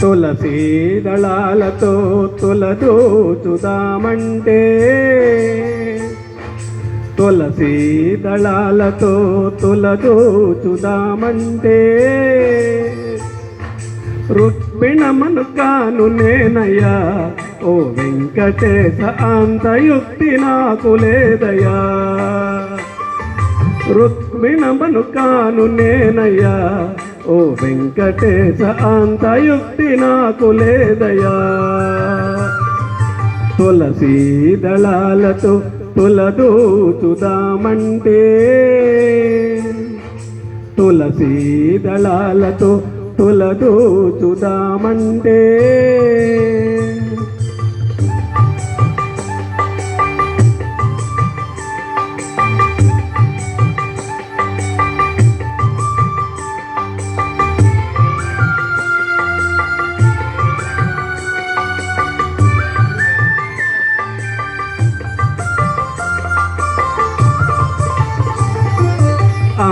తులసీ దళాలతో తులదోచుదామంటే. తులసీ దళాలతో తులదోచుదామంటే. రుక్మిణమను కాను నేనయ్యా ఓ వెంకటేశ అంతయుక్తి నాకు లేదయ్యా. రుక్మిణమను కాను నేనయ్యా ఓ వెంకటేశ అంతయుక్తి నాకు లేదయా తులసీ దళాలతో తులదూచుదామంటే తులసీ దళాలతో తులదూచుదామంటే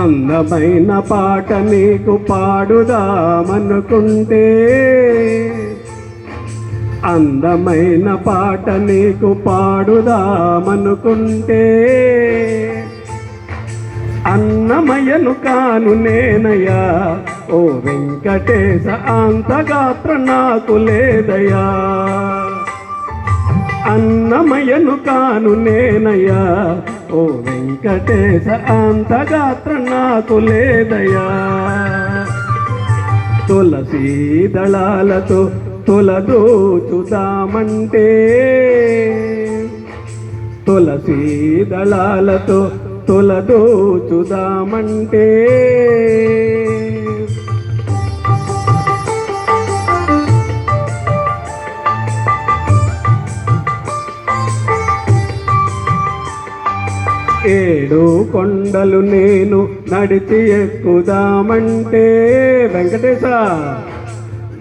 అందమైన పాట నీకు పాడుదామనుకుంటే అందమైన పాట నీకు పాడుదామనుకుంటే అన్నమయను కాను నేనయ్యా ఓ వెంకటేశ అంతగాత్ర నాకు లేదయ్యా. అన్నమయను కాను నేనయ్యా. ఓ వెంకటేశ అంత గాత్ర నాకు లేదయ్యా. తులసీ దళాలతో తులదూచుదామంటే తులసీ దళాలతో తులదూచుదామంటే ఏడు కొండలు నేను నడిచి ఎక్కుదామంటే వెంకటేశ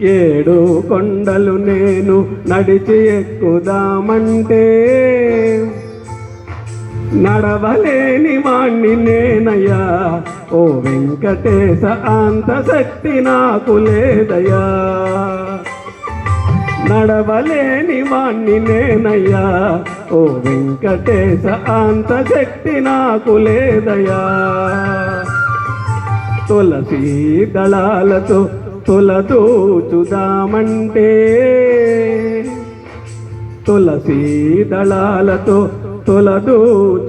ఏడు కొండలు నేను నడిచి ఎక్కుదామంటే నడవలేని వాణ్ణి నేనయ్యా. ఓ వెంకటేశ అంత శక్తి నాకు లేదయ్యా. నడవలేని వాణ్ణి నేనయ్యా ఓ వెంకటేశ అంత శక్తి నాకు లేదయ్యా. తులసి దళాలతో తులదూచుదామంటే తులసి దళాలతో తులదూచుదామంటే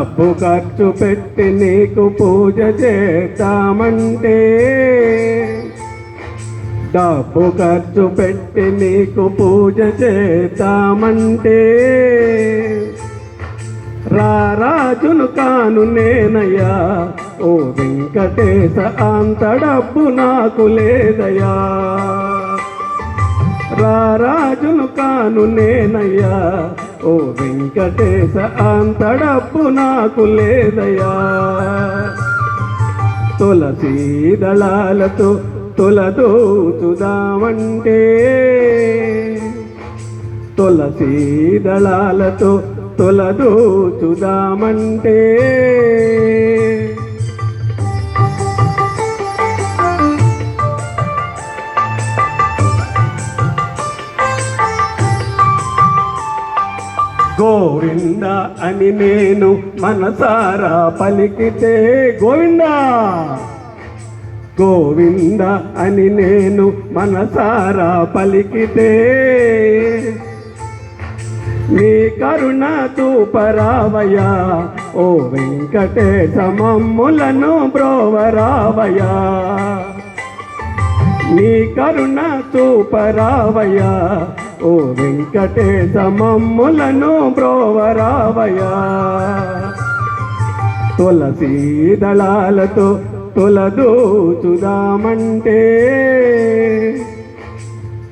డబ్బు ఖర్చు పెట్టి నీకు పూజ చేద్దామంటే డబ్బు ఖర్చు పెట్టి నీకు పూజ చేద్దామంటే రారాజును కాను నేనయ్యా ఓ వెంకటేశ అంత డబ్బు నాకు లేదయ్యా. రారాజును కాను నేనయ్యా. ఓ వెంకటేశ అంత డబ్బు నాకు లేదయ్యా. తులసీ దళాలతో తులదూచుదామంటే తులసీ దళాలతో తులదూచుదామంటే గోవింద అని నేను మనసారా పలికితే గోవింద! గోవింద అని నేను మనసారా పలికితే నీ కరుణ తూపరావయా ఓ వెంకటేశ మమ్ములను బ్రోవరావయ్యా. నీ కరుణ తూపరావయా ఓ వెంకటేశ మమ్ములను బ్రోవరావయ్యా. తులసీ దళాలతో తులదూచుదామంటే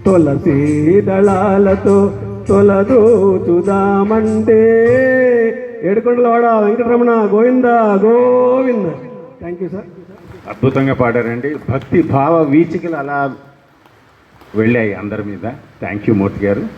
తులసీ దళాలతో తొలదూచుదామంటే. ఏడుకొండలవాడ Venkataramana Govinda Govinda. Thank you sir అద్భుతంగా పాడారండి. భక్తి భావ వీచికలు అలా వెళ్ళాయి అందరి మీద. థ్యాంక్ యూ మూర్తి గారు.